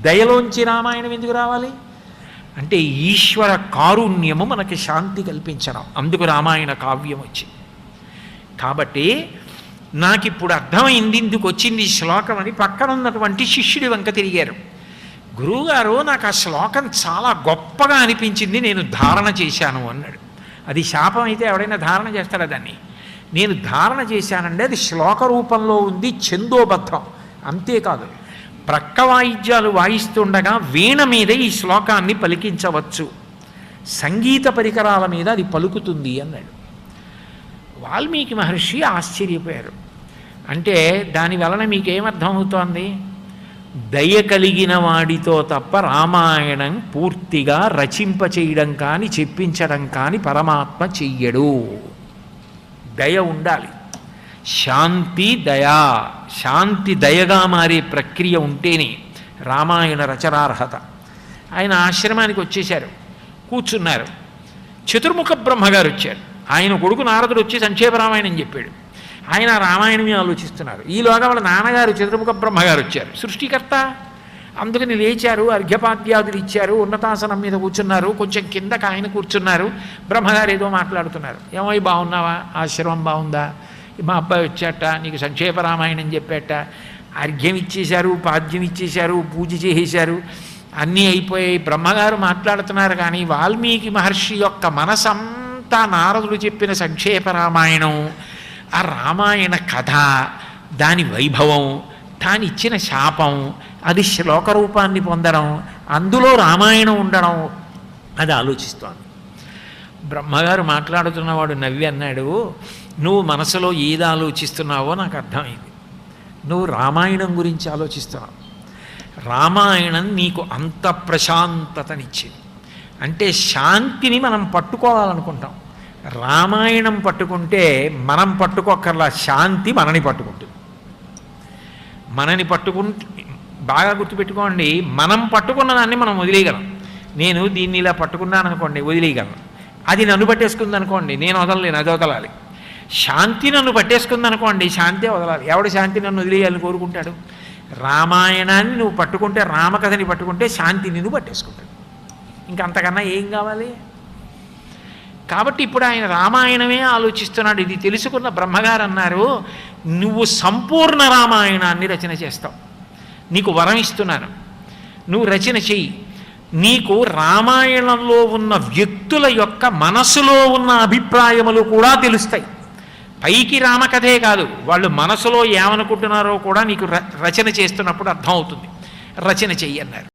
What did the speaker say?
దయలోంచి రామాయణం ఎందుకు రావాలి? అంటే ఈశ్వర కారుణ్యము మనకి శాంతి కల్పించడం. అందుకు రామాయణ కావ్యం వచ్చింది. కాబట్టి నాకు ఇప్పుడు అర్థమైంది ఇందుకు వచ్చింది ఈ శ్లోకం అని పక్కన ఉన్నటువంటి శిష్యుడి వంక తిరిగారు. గురువుగారు నాకు ఆ శ్లోకం చాలా గొప్పగా అనిపించింది నేను ధారణ చేశాను అన్నాడు. అది శాపం అయితే ఎవడైనా ధారణ చేస్తాడా దాన్ని? నేను ధారణ చేశానండి అది శ్లోక రూపంలో ఉంది ఛందోబద్ధం. అంతేకాదు ప్రక్క వాయిద్యాలు వాయిస్తుండగా వీణ మీదే ఈ శ్లోకాన్ని పలికించవచ్చు. సంగీత పరికరాల మీద అది పలుకుతుంది అన్నాడు. వాల్మీకి మహర్షి ఆశ్చర్యపోయారు. అంటే దాని వలన మీకేమర్థమవుతోంది? దయ కలిగిన వాడితో తప్ప రామాయణం పూర్తిగా రచింప చేయడం కానీ చెప్పించడం కానీ పరమాత్మ చెయ్యడు. దయ ఉండాలి. శాంతి దయా శాంతి దయగా మారే ప్రక్రియ ఉంటేనే రామాయణ రచనార్హత. ఆయన ఆశ్రమానికి వచ్చేశారు. కూర్చున్నారు. చతుర్ముఖ బ్రహ్మగారు వచ్చారు. ఆయన కొడుకు నారదుడు వచ్చి సంక్షేప రామాయణం చెప్పాడు. ఆయన రామాయణమే ఆలోచిస్తున్నారు. ఈలోగా వాళ్ళ నాన్నగారు చతుర్ముఖ బ్రహ్మగారు వచ్చారు. సృష్టికర్త. అందుకని లేచారు అర్ఘ్యపాద్యాదులు ఇచ్చారు ఉన్నతాసనం మీద కూర్చున్నారు కొంచెం కిందకి ఆయన కూర్చున్నారు. బ్రహ్మగారు ఏదో మాట్లాడుతున్నారు. ఏమై బాగున్నావా? ఆశ్రమం బాగుందా? మా అబ్బాయి వచ్చాట నీకు సంక్షేప రామాయణం చెప్పాట అర్ఘ్యం ఇచ్చేశారు పాద్యం ఇచ్చేశారు పూజ చేసేశారు అన్నీ అయిపోయాయి. బ్రహ్మగారు మాట్లాడుతున్నారు కానీ వాల్మీకి మహర్షి యొక్క మనసంతా నారదుడు చెప్పిన సంక్షేప రామాయణం ఆ రామాయణ కథ దాని వైభవం తాను ఇచ్చిన శాపం అది శ్లోక రూపాన్ని పొందడం అందులో రామాయణం ఉండడం అది ఆలోచిస్తోంది. బ్రహ్మగారు మాట్లాడుతున్నవాడు నవ్వి అన్నాడు నువ్వు మనసులో ఏది ఆలోచిస్తున్నావో నాకు అర్థమైంది. నువ్వు రామాయణం గురించి ఆలోచిస్తున్నావు. రామాయణం నీకు అంత ప్రశాంతతనిచ్చింది. అంటే శాంతిని మనం పట్టుకోవాలనుకుంటాం. రామాయణం పట్టుకుంటే మనం పట్టుకోకర్లా శాంతి మనని పట్టుకుంటుంది. మనని పట్టుకుంటే బాగా గుర్తుపెట్టుకోండి మనం పట్టుకున్న దాన్ని మనం వదిలేయగలం. నేను దీన్ని ఇలా పట్టుకున్నాను అనుకోండి వదిలేయగలను. అది నన్ను పట్టేసుకుంది అనుకోండి నేను వదలలేను అది వదలాలి. శాంతి నన్ను పట్టేసుకుంది అనుకోండి శాంతి వదలాలి. ఎవడు శాంతి నన్ను వదిలేయాలని కోరుకుంటాడు? రామాయణాన్ని నువ్వు పట్టుకుంటే రామకథని పట్టుకుంటే శాంతి నిన్ను పట్టేసుకుంటాడు. ఇంకా అంతకన్నా ఏం కావాలి? కాబట్టి ఇప్పుడు ఆయన రామాయణమే ఆలోచిస్తున్నాడు. ఇది తెలుసుకున్న బ్రహ్మగారు అన్నారు నువ్వు సంపూర్ణ రామాయణాన్ని రచన చేస్తావు. నీకు వరం ఇస్తున్నాను. నువ్వు రచన చెయ్యి. నీకు రామాయణంలో ఉన్న వ్యక్తుల యొక్క మనసులో ఉన్న అభిప్రాయములు కూడా తెలుస్తాయి. పైకి రామకథే కాదు వాళ్ళు మనసులో ఏమనుకుంటున్నారో కూడా నీకు ర- రచన చేస్తున్నప్పుడు అర్థమవుతుంది. రచన చెయ్యన్నారు.